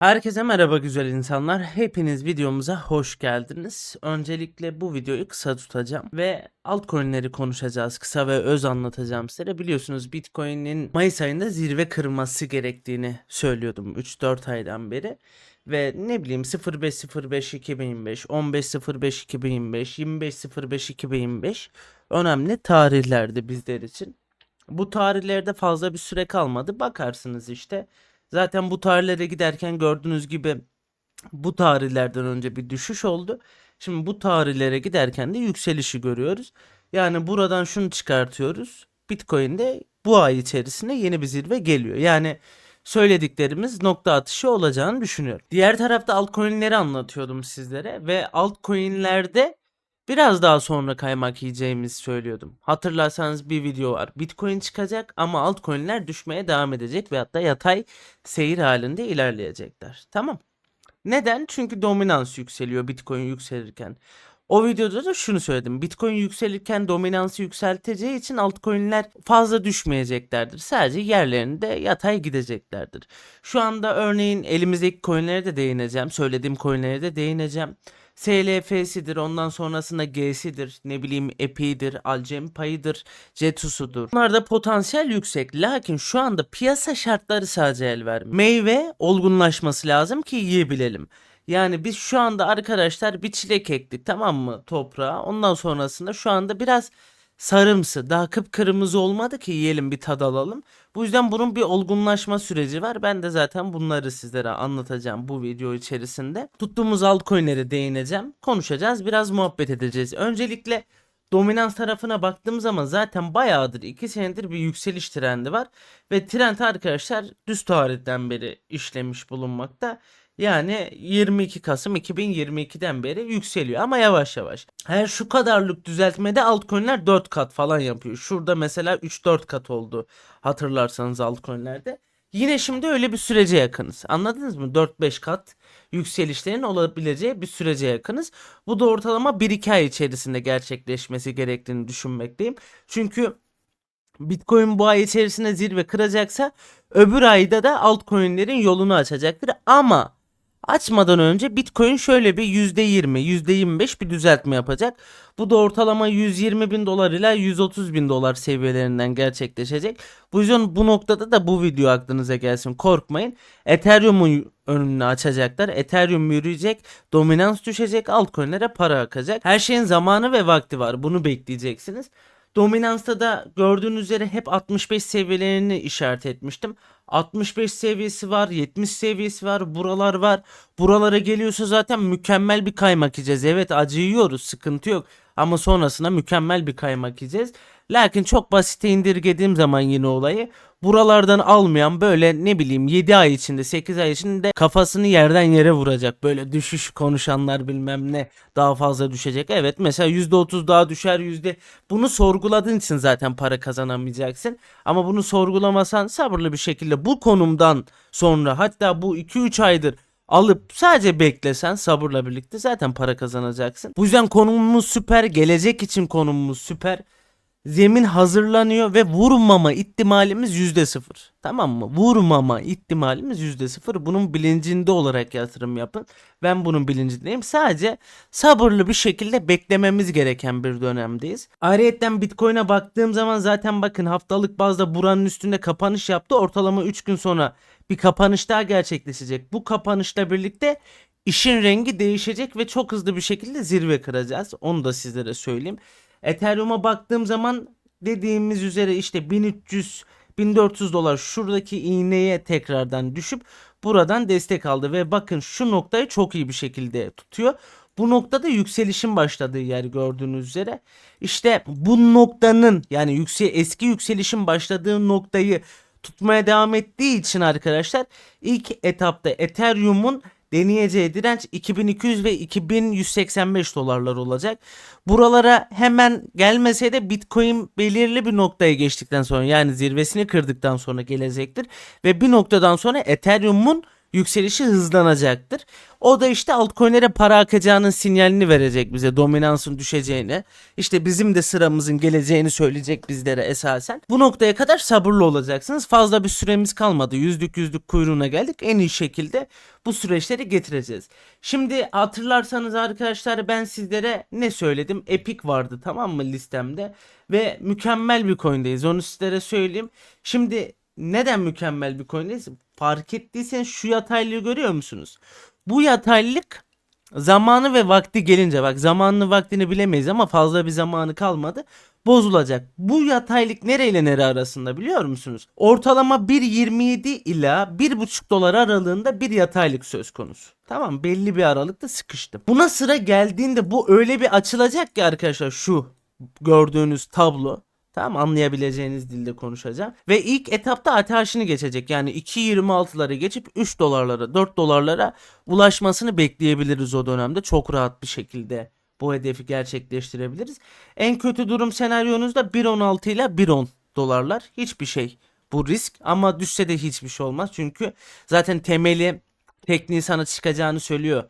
Herkese merhaba güzel insanlar. Hepiniz videomuza hoş geldiniz. Öncelikle bu videoyu kısa tutacağım ve altcoin'leri konuşacağız. Kısa ve öz anlatacağım size. Biliyorsunuz Bitcoin'in Mayıs ayında zirve kırması gerektiğini söylüyordum 3-4 aydan beri. Ve ne bileyim 0505 2025, 1505 2025, 2505 2025 önemli tarihlerdi bizler için. Bu tarihlerde fazla bir süre kalmadı. Bakarsınız işte. Zaten bu tarihlere giderken gördüğünüz gibi bu tarihlerden önce bir düşüş oldu. Şimdi bu tarihlere giderken de yükselişi görüyoruz. Yani buradan şunu çıkartıyoruz. Bitcoin'de bu ay içerisinde yeni bir zirve geliyor. Yani söylediklerimiz nokta atışı olacağını düşünüyorum. Diğer tarafta altcoin'leri anlatıyordum sizlere ve altcoin'lerde biraz daha sonra kaymak yiyeceğimizi söylüyordum. Hatırlarsanız bir video var. Bitcoin çıkacak ama altcoin'ler düşmeye devam edecek ve hatta yatay seyir halinde ilerleyecekler. Tamam. Neden? Çünkü dominans yükseliyor Bitcoin yükselirken. O videoda da şunu söyledim. Bitcoin yükselirken dominansı yükselteceği için altcoin'ler fazla düşmeyeceklerdir. Sadece yerlerinde yatay gideceklerdir. Şu anda örneğin elimizdeki coin'lere de değineceğim. Söylediğim coin'lere de değineceğim. SLF'sidir, ondan sonrasında G'sidir, ne bileyim EPI'dir, Alcem payıdır, Cetus'udur. Bunlarda potansiyel yüksek. Lakin şu anda piyasa şartları sadece el vermiyor. Meyve olgunlaşması lazım ki yiyebilelim. Yani biz şu anda arkadaşlar bir çilek ektik tamam mı toprağa. Ondan sonrasında şu anda biraz sarımsı daha kıpkırmızı olmadı ki yiyelim bir tad alalım. Bu yüzden bunun bir olgunlaşma süreci var. Ben de zaten bunları sizlere anlatacağım bu video içerisinde. Tuttuğumuz altcoin'lere değineceğim. Konuşacağız biraz muhabbet edeceğiz. Öncelikle dominans tarafına baktığım zaman zaten bayağıdır 2 senedir bir yükseliş trendi var. Ve trend arkadaşlar düz tarihten beri işlemiş bulunmakta. Yani 22 Kasım 2022'den beri yükseliyor ama yavaş yavaş. Her şu kadarlık düzeltmede altcoin'ler 4 kat falan yapıyor. Şurada mesela 3-4 kat oldu hatırlarsanız altcoin'lerde. Yine şimdi öyle bir sürece yakınız. Anladınız mı? 4-5 kat yükselişlerin olabileceği bir sürece yakınız. Bu da ortalama 1-2 ay içerisinde gerçekleşmesi gerektiğini düşünmekteyim. Çünkü Bitcoin bu ay içerisinde zirve kıracaksa öbür ayda da altcoin'lerin yolunu açacaktır. Ama Açmadan önce Bitcoin şöyle bir %20, %25 bir düzeltme yapacak. Bu da ortalama 120 bin dolar ile 130 bin dolar seviyelerinden gerçekleşecek. Bu yüzden bu noktada da bu video aklınıza gelsin. Korkmayın. Ethereum'un önünü açacaklar. Ethereum yürüyecek. Dominans düşecek. Altcoin'lere para akacak. Her şeyin zamanı ve vakti var. Bunu bekleyeceksiniz. Dominansta da gördüğünüz üzere hep 65 seviyelerini işaret etmiştim. 65 seviyesi var, 70 seviyesi var, buralar var. Buralara geliyorsa zaten mükemmel bir kaymak yiyeceğiz. Evet acı yiyoruz, sıkıntı yok. Ama sonrasında mükemmel bir kaymak yiyeceğiz. Lakin çok basite indirgediğim zaman yine olayı buralardan almayan böyle ne bileyim 7 ay içinde 8 ay içinde kafasını yerden yere vuracak. Böyle düşüş konuşanlar bilmem ne daha fazla düşecek. Evet mesela %30 daha düşer yüzde bunu sorguladığın için zaten para kazanamayacaksın. Ama bunu sorgulamasan sabırlı bir şekilde bu konumdan sonra hatta bu 2-3 aydır alıp sadece beklesen sabırla birlikte zaten para kazanacaksın. Bu yüzden konumumuz süper. Gelecek için konumumuz süper zemin hazırlanıyor ve vurmama ihtimalimiz yüzde sıfır. Tamam mı? Vurmama ihtimalimiz yüzde sıfır. Bunun bilincinde olarak yatırım yapın. Ben bunun bilincindeyim. Sadece sabırlı bir şekilde beklememiz gereken bir dönemdeyiz. Ayrıyeten Bitcoin'e baktığım zaman zaten bakın haftalık bazda buranın üstünde kapanış yaptı. Ortalama 3 gün sonra bir kapanış daha gerçekleşecek. Bu kapanışla birlikte işin rengi değişecek ve çok hızlı bir şekilde zirve kıracağız. Onu da sizlere söyleyeyim. Ethereum'a baktığım zaman dediğimiz üzere işte 1300 1400 dolar şuradaki iğneye tekrardan düşüp buradan destek aldı ve bakın şu noktayı çok iyi bir şekilde tutuyor. Bu noktada yükselişin başladığı yer gördüğünüz üzere. İşte bu noktanın yani yüksel eski yükselişin başladığı noktayı tutmaya devam ettiği için arkadaşlar ilk etapta Ethereum'un deneyeceği direnç 2200 ve 2185 dolarlar olacak. Buralara hemen gelmese de Bitcoin belirli bir noktaya geçtikten sonra yani zirvesini kırdıktan sonra gelecektir. Ve bir noktadan sonra Ethereum'un yükselişi hızlanacaktır. O da işte altcoin'lere para akacağının sinyalini verecek bize. Dominansın düşeceğini. işte bizim de sıramızın geleceğini söyleyecek bizlere esasen. Bu noktaya kadar sabırlı olacaksınız. Fazla bir süremiz kalmadı. Yüzlük yüzlük kuyruğuna geldik. En iyi şekilde bu süreçleri getireceğiz. Şimdi hatırlarsanız arkadaşlar ben sizlere ne söyledim? Epic vardı tamam mı listemde. Ve mükemmel bir coin'deyiz. Onu sizlere söyleyeyim. Şimdi neden mükemmel bir coin'deyiz? Fark ettiyseniz şu yataylığı görüyor musunuz? Bu yataylık zamanı ve vakti gelince bak zamanını vaktini bilemeyiz ama fazla bir zamanı kalmadı bozulacak. Bu yataylık nereyle nere arasında biliyor musunuz? Ortalama 1.27 ila 1.5 dolar aralığında bir yataylık söz konusu. Tamam belli bir aralıkta sıkıştı. Buna sıra geldiğinde bu öyle bir açılacak ki arkadaşlar şu gördüğünüz tablo. Tamam anlayabileceğiniz dilde konuşacağım. Ve ilk etapta ateşini geçecek. Yani 2.26'ları geçip 3 dolarlara 4 dolarlara ulaşmasını bekleyebiliriz o dönemde. Çok rahat bir şekilde bu hedefi gerçekleştirebiliriz. En kötü durum senaryonuzda 1.16 ile 1.10 dolarlar. Hiçbir şey bu risk ama düşse de hiçbir şey olmaz. Çünkü zaten temeli tekniği sana çıkacağını söylüyor.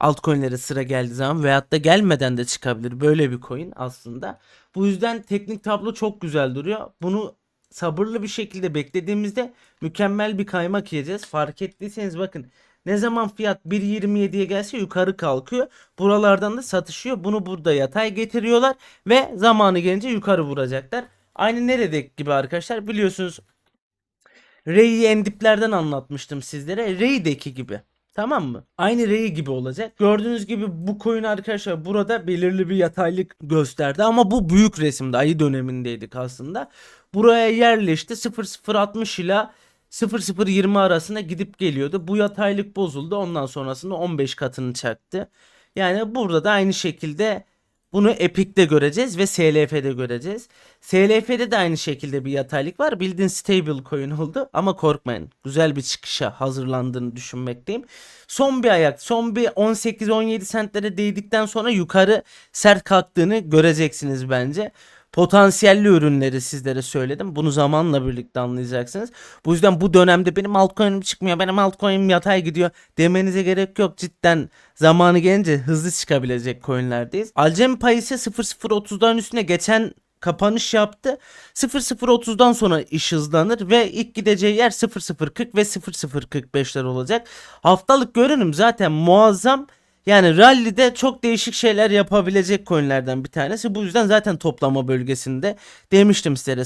Altcoin'lere sıra geldiği zaman veyahut da gelmeden de çıkabilir. Böyle bir coin aslında. Bu yüzden teknik tablo çok güzel duruyor. Bunu sabırlı bir şekilde beklediğimizde mükemmel bir kaymak yiyeceğiz. Fark ettiyseniz bakın ne zaman fiyat 1.27'ye gelse yukarı kalkıyor. Buralardan da satışıyor. Bunu burada yatay getiriyorlar ve zamanı gelince yukarı vuracaklar. Aynı neredeki gibi arkadaşlar biliyorsunuz Ray'i en diplerden anlatmıştım sizlere. Ray'deki gibi. Tamam mı? Aynı Ray gibi olacak. Gördüğünüz gibi bu coin arkadaşlar burada belirli bir yataylık gösterdi ama bu büyük resimde ayı dönemindeydik aslında. Buraya yerleşti 0060 ile 0020 arasında gidip geliyordu. Bu yataylık bozuldu. Ondan sonrasında 15 katını çaktı. Yani burada da aynı şekilde bunu Epic'te göreceğiz ve SLF'de göreceğiz. SLF'de de aynı şekilde bir yataylık var. Bildiğin stable coin oldu ama korkmayın. Güzel bir çıkışa hazırlandığını düşünmekteyim. Son bir ayak, son bir 18-17 sentlere değdikten sonra yukarı sert kalktığını göreceksiniz bence potansiyelli ürünleri sizlere söyledim. Bunu zamanla birlikte anlayacaksınız. Bu yüzden bu dönemde benim altcoin'im çıkmıyor, benim altcoin'im yatay gidiyor demenize gerek yok. Cidden zamanı gelince hızlı çıkabilecek coin'lerdeyiz. Alcem payı ise 0030'ların üstüne geçen kapanış yaptı. 0030'dan sonra iş hızlanır ve ilk gideceği yer 0040 ve 0045'ler olacak. Haftalık görünüm zaten muazzam. Yani rally'de çok değişik şeyler yapabilecek coinlerden bir tanesi. Bu yüzden zaten toplama bölgesinde demiştim sizlere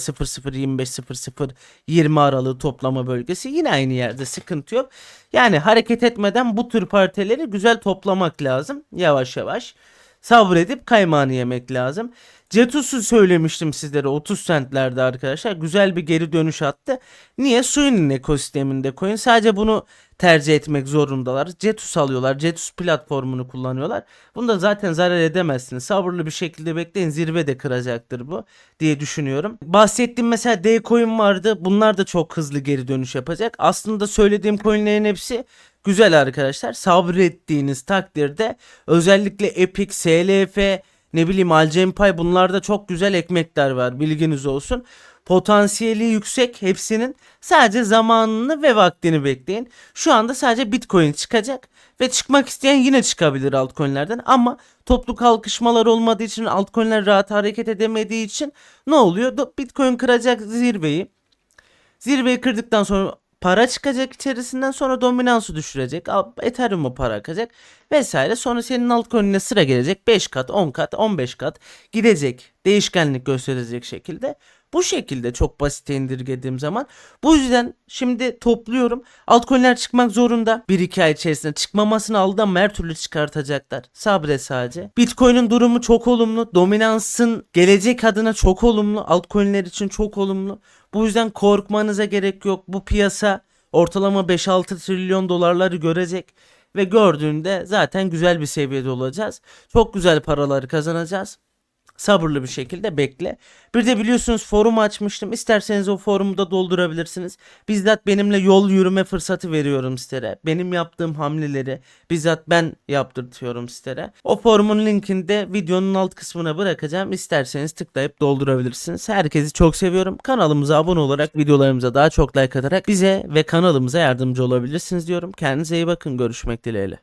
0025 0020 aralığı toplama bölgesi yine aynı yerde sıkıntı yok. Yani hareket etmeden bu tür pariteleri güzel toplamak lazım yavaş yavaş. Sabredip kaymağını yemek lazım. Cetus'u söylemiştim sizlere 30 centlerde arkadaşlar. Güzel bir geri dönüş attı. Niye? Suyun ekosisteminde coin. Sadece bunu tercih etmek zorundalar. Cetus alıyorlar. Cetus platformunu kullanıyorlar. Bunda zaten zarar edemezsiniz. Sabırlı bir şekilde bekleyin. Zirve de kıracaktır bu diye düşünüyorum. Bahsettiğim mesela D coin vardı. Bunlar da çok hızlı geri dönüş yapacak. Aslında söylediğim coinlerin hepsi güzel arkadaşlar. Sabrettiğiniz takdirde özellikle Epic, SLF, ne bileyim Alcempay bunlarda çok güzel ekmekler var bilginiz olsun. Potansiyeli yüksek hepsinin sadece zamanını ve vaktini bekleyin. Şu anda sadece Bitcoin çıkacak ve çıkmak isteyen yine çıkabilir altcoin'lerden ama toplu kalkışmalar olmadığı için altcoin'ler rahat hareket edemediği için ne oluyor? Bitcoin kıracak zirveyi. Zirveyi kırdıktan sonra para çıkacak içerisinden sonra dominansı düşürecek. Ethereum'a para akacak vesaire. Sonra senin altcoin'ine sıra gelecek 5 kat, 10 kat, 15 kat gidecek. Değişkenlik gösterecek şekilde. Bu şekilde çok basit indirgediğim zaman. Bu yüzden şimdi topluyorum. Altcoin'ler çıkmak zorunda. 1-2 ay içerisinde çıkmamasını aldan her türlü çıkartacaklar. Sabre sadece. Bitcoin'in durumu çok olumlu. Dominansın gelecek adına çok olumlu. Altcoin'ler için çok olumlu. Bu yüzden korkmanıza gerek yok. Bu piyasa ortalama 5-6 trilyon dolarları görecek ve gördüğünde zaten güzel bir seviyede olacağız. Çok güzel paraları kazanacağız. Sabırlı bir şekilde bekle. Bir de biliyorsunuz forum açmıştım. İsterseniz o forumu da doldurabilirsiniz. Bizzat benimle yol yürüme fırsatı veriyorum sizlere. Benim yaptığım hamleleri bizzat ben yaptırtıyorum sizlere. O forumun linkini de videonun alt kısmına bırakacağım. İsterseniz tıklayıp doldurabilirsiniz. Herkesi çok seviyorum. Kanalımıza abone olarak videolarımıza daha çok like atarak bize ve kanalımıza yardımcı olabilirsiniz diyorum. Kendinize iyi bakın. Görüşmek dileğiyle.